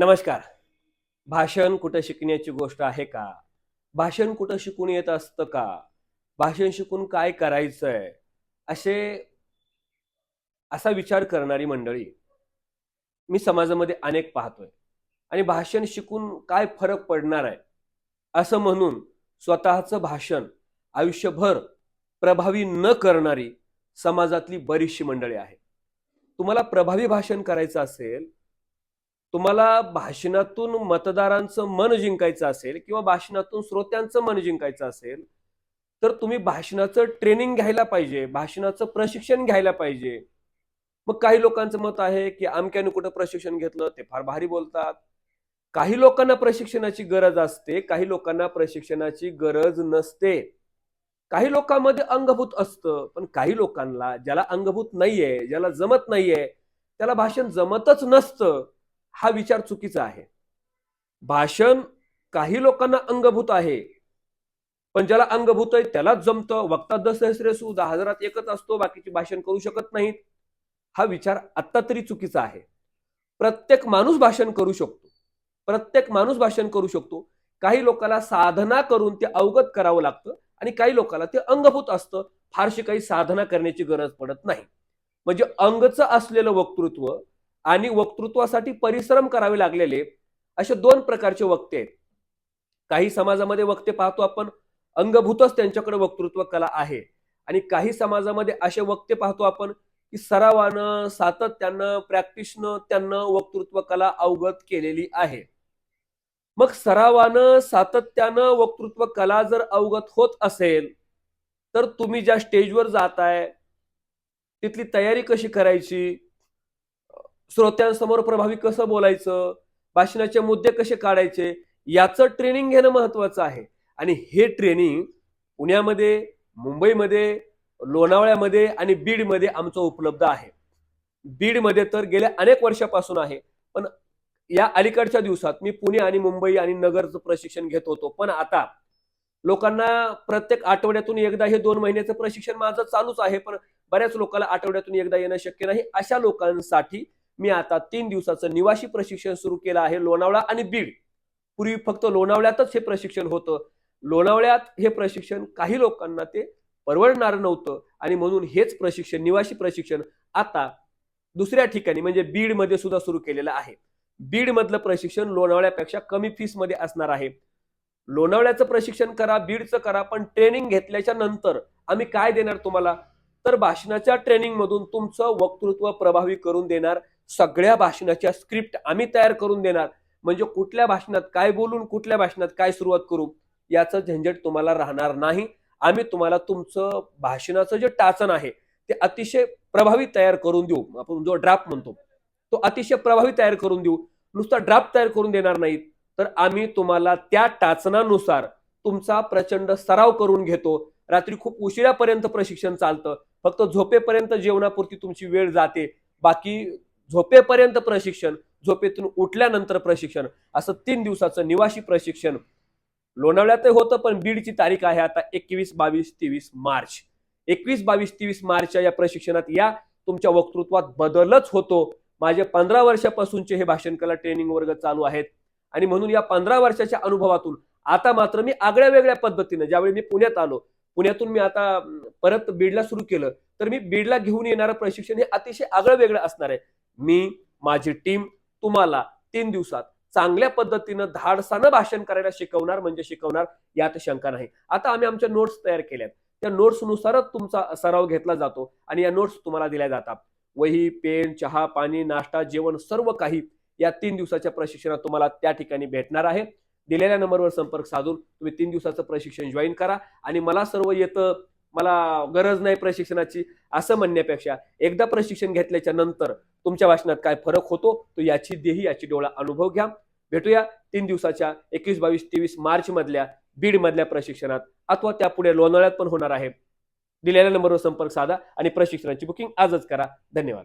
नमस्कार. भाषण कुठं शिकण्याची गोष्ट आहे का? भाषण कुठं शिकून येत असतं का? भाषण शिकून काय करायचंय? असे असा विचार करणारी मंडळी मी समाजामध्ये अनेक पाहतोय. आणि भाषण शिकून काय फरक पडणार आहे? असं म्हणून स्वतःचं भाषण आयुष्यभर प्रभावी न करणारी समाजातली बरीचशी मंडळी आहे तुम्हाला प्रभावी भाषण करायचं असेल तुम्हाला भाषणातून मतदारांचं मन जिंकायचं असेल किंवा भाषणातून श्रोत्यांचं मन जिंकायचं असेल तर तुम्ही भाषणाचं ट्रेनिंग घ्यायला पाहिजे भाषणाचं प्रशिक्षण घ्यायला पाहिजे. मग काही लोकांचं मत आहे की अमक्याने कुठं प्रशिक्षण घेतलं ते फार भारी बोलतात. काही लोकांना प्रशिक्षणाची गरज असते काही लोकांना प्रशिक्षणाची गरज नसते. काही लोकांमध्ये अंगभूत असतं पण काही लोकांना ज्याला अंगभूत नाहीये ज्याला जमत नाहीये त्याला भाषण जमतच नसतं. हा विचार चुकीचा आहे. भाषण काही लोकांना अंगभूत आहे पण ज्याला अंगभूत आहे त्यालाच जमतं. वक्ता दसरेसू दहा हजारात एकच असतो बाकीची भाषण करू शकत नाहीत. हा विचार आत्ता तरी चुकीचा आहे. प्रत्येक माणूस भाषण करू शकतो. प्रत्येक माणूस भाषण करू शकतो. काही लोकांना साधना करून ते अवगत करावं लागतं आणि काही लोकांना ते अंगभूत असतं. फारशी काही साधना करण्याची गरज पडत नाही. म्हणजे अंगचं असलेलं वक्तृत्व आणि वक्तृत्वासाठी परिश्रम करावे लागलेले असे दोन प्रकारचे वक्ते आहेत. काही समाजामध्ये वक्ते पाहतो आपण अंगभूतच त्यांच्याकडे वक्तृत्व कला आहे. आणि काही समाजामध्ये असे वक्ते पाहतो आपण की सरावानं सातत्यानं प्रॅक्टिसनं त्यांना वक्तृत्व कला अवगत केलेली आहे. मग सरावानं सातत्यानं वक्तृत्व कला जर अवगत होत असेल तर तुम्ही ज्या स्टेजवर जाताय तिथली तयारी कशी करायची? श्रोत्यांसमोर प्रभावी कसं बोलायचं भाषणाचे मुद्दे कसे काढायचे याचं ट्रेनिंग घेणं महत्वाचं आहे. आणि हे ट्रेनिंग पुण्यामध्ये मुंबईमध्ये लोणावळ्यामध्ये आणि बीडमध्ये आमचं उपलब्ध आहे. बीडमध्ये तर गेल्या अनेक वर्षापासून आहे पण या अलीकडच्या दिवसात मी पुणे आणि मुंबई आणि नगरचं प्रशिक्षण घेत होतो. पण आता लोकांना प्रत्येक आठवड्यातून एकदा हे दोन महिन्याचं प्रशिक्षण माझं चालूच आहे पण बऱ्याच लोकांना आठवड्यातून एकदा येणं शक्य नाही. अशा लोकांसाठी मी आता तीन दिवसाचं निवासी प्रशिक्षण सुरू केलं आहे लोणावळा आणि बीड. पूर्वी फक्त लोणावळ्यातच हे प्रशिक्षण होतं. लोणावळ्यात हे प्रशिक्षण काही लोकांना ते परवडणार नव्हतं आणि म्हणून हेच प्रशिक्षण निवासी प्रशिक्षण आता दुसऱ्या ठिकाणी म्हणजे बीडमध्ये सुद्धा सुरू केलेलं आहे. बीड मधलं प्रशिक्षण लोणावळ्यापेक्षा कमी फीसमध्ये असणार आहे. लोणावळ्याचं प्रशिक्षण करा बीडचं करा पण ट्रेनिंग घेतल्याच्या नंतर आम्ही काय देणार तुम्हाला? तर भाषणाच्या ट्रेनिंग मधून तुमचं वक्तृत्व प्रभावी करून देणार. सगळ्या भाषणाच्या स्क्रिप्ट आम्ही तयार करून देणार. म्हणजे कुठल्या भाषणात काय बोलून कुठल्या भाषणात काय सुरुवात करू याचं झंझट तुम्हाला राहणार नाही. आम्ही तुम्हाला तुमचं भाषणाचं जे टाचण आहे ते अतिशय प्रभावी तयार करून देऊ. आपण जो ड्राफ्ट म्हणतो तो अतिशय प्रभावी तयार करून देऊ. नुसता ड्राफ्ट तयार करून देणार नाहीत तर आम्ही तुम्हाला त्या टाचनानुसार तुमचा प्रचंड सराव करून घेतो. रात्री खूप उशिरापर्यंत प्रशिक्षण चालतं. फक्त झोपेपर्यंत जेवणापुरती तुमची वेळ जाते. बाकी झोपेपर्यंत प्रशिक्षण झोपेतून उठल्यानंतर प्रशिक्षण असं तीन दिवसाचं निवासी प्रशिक्षण. लोणावळ्यात होतं पण बीडची तारीख आहे आता एकवीस बावीस तेवीस मार्च. एकवीस बावीस तेवीस मार्चच्या या प्रशिक्षणात या तुमच्या वक्तृत्वात बदलच होतो. माझे पंधरा वर्षापासूनचे हे भाषण कला ट्रेनिंग वर्ग चालू आहेत. आणि म्हणून या पंधरा वर्षाच्या अनुभवातून आता मात्र मी आगळ्या वेगळ्या पद्धतीनं ज्यावेळी मी पुण्यात आलो पुण्यातून मी आता परत बीडला सुरू केलं तर मी बीडला घेऊन येणारं प्रशिक्षण हे अतिशय आगळं वेगळं असणार आहे. मी माझी टीम तुम्हाला तीन दिवसात चांगल्या पद्धतीनं धाडसानं भाषण करायला शिकवणार म्हणजे शिकवणार यात शंका नाही. आता आम्ही आमच्या नोट्स तयार केल्यात त्या नोट्सनुसारच तुमचा सराव घेतला जातो आणि या नोट्स तुम्हाला दिल्या जातात. वही पेन चहा पाणी नाश्ता जेवण सर्व काही या तीन दिवसाच्या प्रशिक्षणात तुम्हाला त्या ठिकाणी भेटणार आहे. दिलेल्या नंबरवर संपर्क साधून तुम्ही तीन दिवसाचं प्रशिक्षण जॉईन करा. आणि मला सर्व येतं मला गरज नाही प्रशिक्षणाची असं म्हणण्यापेक्षा एकदा प्रशिक्षण घेतल्याच्या नंतर तुमच्या भाषणात काय फरक होतो तो याची देही याची डोळा अनुभव घ्या. भेटूया तीन दिवसाच्या एकवीस बावीस तेवीस मार्च मधल्या बीड मधल्या प्रशिक्षणात अथवा त्यापुढे लोणावळ्यात पण होणार आहे. दिलेल्या नंबरवर संपर्क साधा आणि प्रशिक्षणाची बुकिंग आजच करा. धन्यवाद.